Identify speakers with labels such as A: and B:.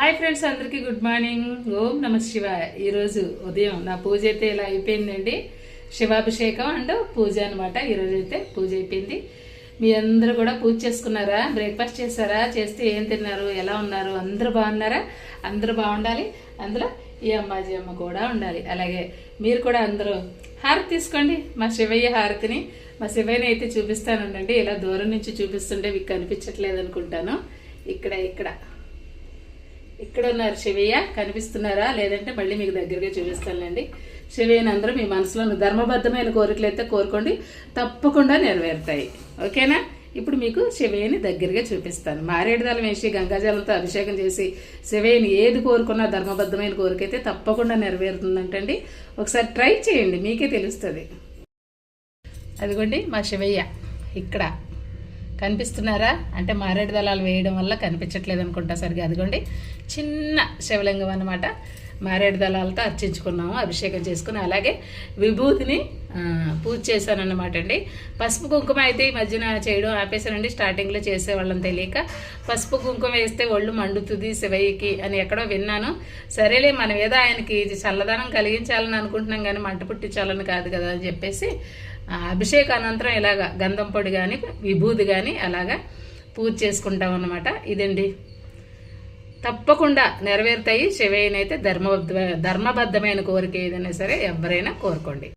A: Hi friends అందరికీ good morning ఓం నమ శివ. ఈరోజు ఉదయం నా పూజ అయితే ఇలా అయిపోయిందండి. శివాభిషేకం అండ్ పూజ అనమాట ఈరోజు అయితే పూజ అయిపోయింది. మీ అందరూ కూడా పూజ చేసుకున్నారా? బ్రేక్ఫాస్ట్ చేశారా? చేస్తే ఏం తిన్నారు? ఎలా ఉన్నారు? అందరూ బాగున్నారా? అందరూ బాగుండాలి. అందులో ఈ అమ్మాజీ అమ్మ కూడా ఉండాలి. అలాగే మీరు కూడా అందరూ హారతి తీసుకోండి. మా శివయ్య హారతిని మా శివయ్యని అయితే చూపిస్తానండి. ఇలా దూరం నుంచి చూపిస్తుంటే మీకు కనిపించట్లేదు అనుకుంటాను. ఇక్కడ ఇక్కడ. ఇక్కడ ఉన్నారు శివయ్య కనిపిస్తున్నారా? లేదంటే మళ్ళీ మీకు దగ్గరగా చూపిస్తానులేండి. శివయ్యని అందరూ మీ మనసులో ధర్మబద్ధమైన కోరికలు అయితే కోరుకోండి తప్పకుండా నెరవేరుతాయి. ఓకేనా? ఇప్పుడు మీకు శివయ్యని దగ్గరగా చూపిస్తాను. మారేడుదలం వేసి గంగాజలంతో అభిషేకం చేసి శివయ్యని ఏది కోరుకున్నా ధర్మబద్ధమైన కోరికైతే తప్పకుండా నెరవేరుతుందంటండి. ఒకసారి ట్రై చేయండి మీకే తెలుస్తుంది. అదిగోండి మా శివయ్య ఇక్కడ. కనిపిస్తున్నారా? అంటే మారేడు దళాలు వేయడం వల్ల కనిపించట్లేదు అనుకుంటా సరిగా అదిగోండి. చిన్న శివలింగం అనమాట మారేడు దళాలతో అర్చించుకున్నాము అభిషేకం చేసుకుని అలాగే విభూతిని పూజ చేశానన్నమాట అండి. పసుపు కుంకుమ అయితే ఈ మధ్యన చేయడం ఆపేశానండి స్టార్టింగ్లో చేసేవాళ్ళం తెలియక. పసుపు కుంకుమ వేస్తే ఒళ్ళు మండుతుంది శివయ్యకి అని ఎక్కడో విన్నాను. సరేలే మనం ఏదో ఆయనకి ఇది చల్లదనం కలిగించాలని అనుకుంటున్నాం కానీ మంట పుట్టించాలని కాదు కదా అని చెప్పేసి అభిషేక అనంతరం ఇలాగా గంధం పొడి కానీ విభూది కానీ అలాగా పూజ చేసుకుంటాం అన్నమాట ఇదండి. తప్పకుండా నెరవేరుతాయి. శివయ్యనైతే ధర్మబద్ధ ధర్మబద్ధమైన కోరిక ఏదైనా సరే ఎవరైనా కోరుకోండి.